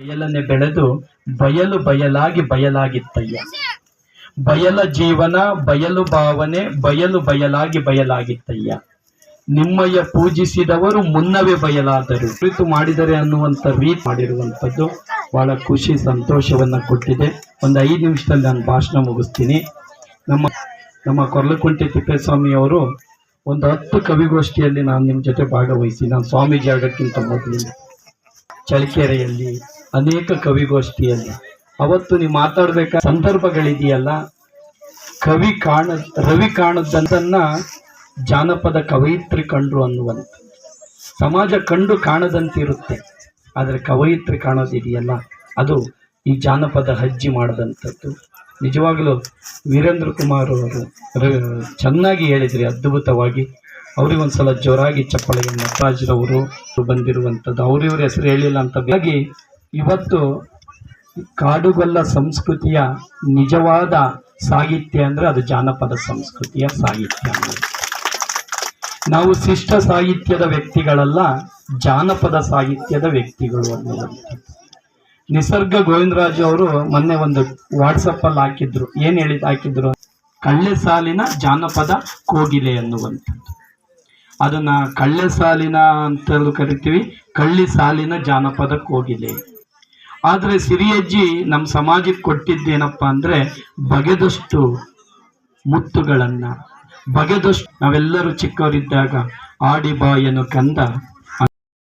ಬಯಲನೆ ಬೆಳೆದು ಬಯಲು ಬಯಲಾಗಿ ಬಯಲಾಗಿತ್ತಯ್ಯ. ಬಯಲ ಜೀವನ, ಬಯಲು ಭಾವನೆ, ಬಯಲು ಬಯಲಾಗಿ ಬಯಲಾಗಿತ್ತಯ್ಯ. ನಿಮ್ಮಯ್ಯ ಪೂಜಿಸಿದವರು ಮುನ್ನವೇ ಬಯಲಾದರು. ಕುರಿತು ಮಾಡಿದರೆ ಅನ್ನುವಂಥ ರೀತಿ ಮಾಡಿರುವಂಥದ್ದು ಬಹಳ ಖುಷಿ, ಸಂತೋಷವನ್ನು ಕೊಟ್ಟಿದೆ. ಒಂದು ಐದು ನಿಮಿಷದಲ್ಲಿ ನಾನು ಭಾಷಣ ಮುಗಿಸ್ತೀನಿ. ನಮ್ಮ ನಮ್ಮ ಕೊರ್ಲಕುಂಟೆ ತಿಪ್ಪೇಸ್ವಾಮಿ ಅವರು ಒಂದು ಹತ್ತು ಕವಿಗೋಷ್ಠಿಯಲ್ಲಿ ನಾನು ನಿಮ್ಮ ಜೊತೆ ಭಾಗವಹಿಸಿ. ನಾನು ಸ್ವಾಮೀಜಿ ಆಗೋಕ್ಕಿಂತ ಮೊದಲು ಚಳಿಕೆರೆಯಲ್ಲಿ ಅನೇಕ ಕವಿಗೋಷ್ಠಿಯಲ್ಲಿ. ಅವತ್ತು ನೀವು ಮಾತಾಡಬೇಕಾದ ಸಂದರ್ಭಗಳಿದೆಯಲ್ಲ, ಕವಿ ಕಾಣ, ರವಿ ಕಾಣದಂತನ್ನ ಜಾನಪದ ಕವಯಿತ್ರಿ ಕಂಡ್ರು ಅನ್ನುವಂಥ ಸಮಾಜ ಕಂಡು ಕಾಣದಂತಿರುತ್ತೆ, ಆದರೆ ಕವಯಿತ್ರಿ ಕಾಣೋದಿದೆಯಲ್ಲ, ಅದು ಈ ಜಾನಪದ ಹಜ್ಜಿ ಮಾಡಿದಂಥದ್ದು. ನಿಜವಾಗಲೂ ವೀರೇಂದ್ರ ಕುಮಾರ್ ಅವರು ಚೆನ್ನಾಗಿ ಹೇಳಿದ್ರಿ, ಅದ್ಭುತವಾಗಿ. ಅವ್ರಿಗೆ ಒಂದ್ಸಲ ಜೋರಾಗಿ ಚಪ್ಪಳೆಗೆ ನಟರಾಜ್ರವರು ಬಂದಿರುವಂಥದ್ದು ಅವ್ರಿವ್ರ ಹೆಸರು ಹೇಳಿಲ್ಲ ಅಂತ. ಇವತ್ತು ಕಾಡುಗೊಲ್ಲ ಸಂಸ್ಕೃತಿಯ ನಿಜವಾದ ಸಾಹಿತ್ಯ ಅಂದರೆ ಅದು ಜಾನಪದ ಸಂಸ್ಕೃತಿಯ ಸಾಹಿತ್ಯ. ನಾವು ಶಿಷ್ಟ ಸಾಹಿತ್ಯದ ವ್ಯಕ್ತಿಗಳಲ್ಲ, ಜಾನಪದ ಸಾಹಿತ್ಯದ ವ್ಯಕ್ತಿಗಳು ಅನ್ನುವಂಥದ್ದು. ನಿಸರ್ಗ ಗೋವಿಂದರಾಜು ಅವರು ಮೊನ್ನೆ ಒಂದು ವಾಟ್ಸಪ್ಪಲ್ಲಿ ಹಾಕಿದ್ರು. ಏನು ಹೇಳಿದ್, ಹಾಕಿದ್ರು? ಕಳ್ಳೆ ಸಾಲಿನ ಜಾನಪದ ಕೋಗಿಲೆ ಅನ್ನುವಂಥದ್ದು. ಅದನ್ನ ಕಳ್ಳೆ ಸಾಲಿನ ಅಂತಲೂ ಕರಿತೀವಿ. ಕಳ್ಳಿ ಸಾಲಿನ ಜಾನಪದ ಕೋಗಿಲೆ. ಆದ್ರೆ ಸಿರಿಯಜ್ಜಿ ನಮ್ಮ ಸಮಾಜಕ್ಕೆ ಕೊಟ್ಟಿದ್ದೇನಪ್ಪ ಅಂದರೆ ಬಗೆದಷ್ಟು ಮುತ್ತುಗಳನ್ನು ಬಗೆದಷ್ಟು ನಾವೆಲ್ಲರೂ ಚಿಕ್ಕವರಿದ್ದಾಗ ಆಡಿ ಬಾಯನು ಕಂದ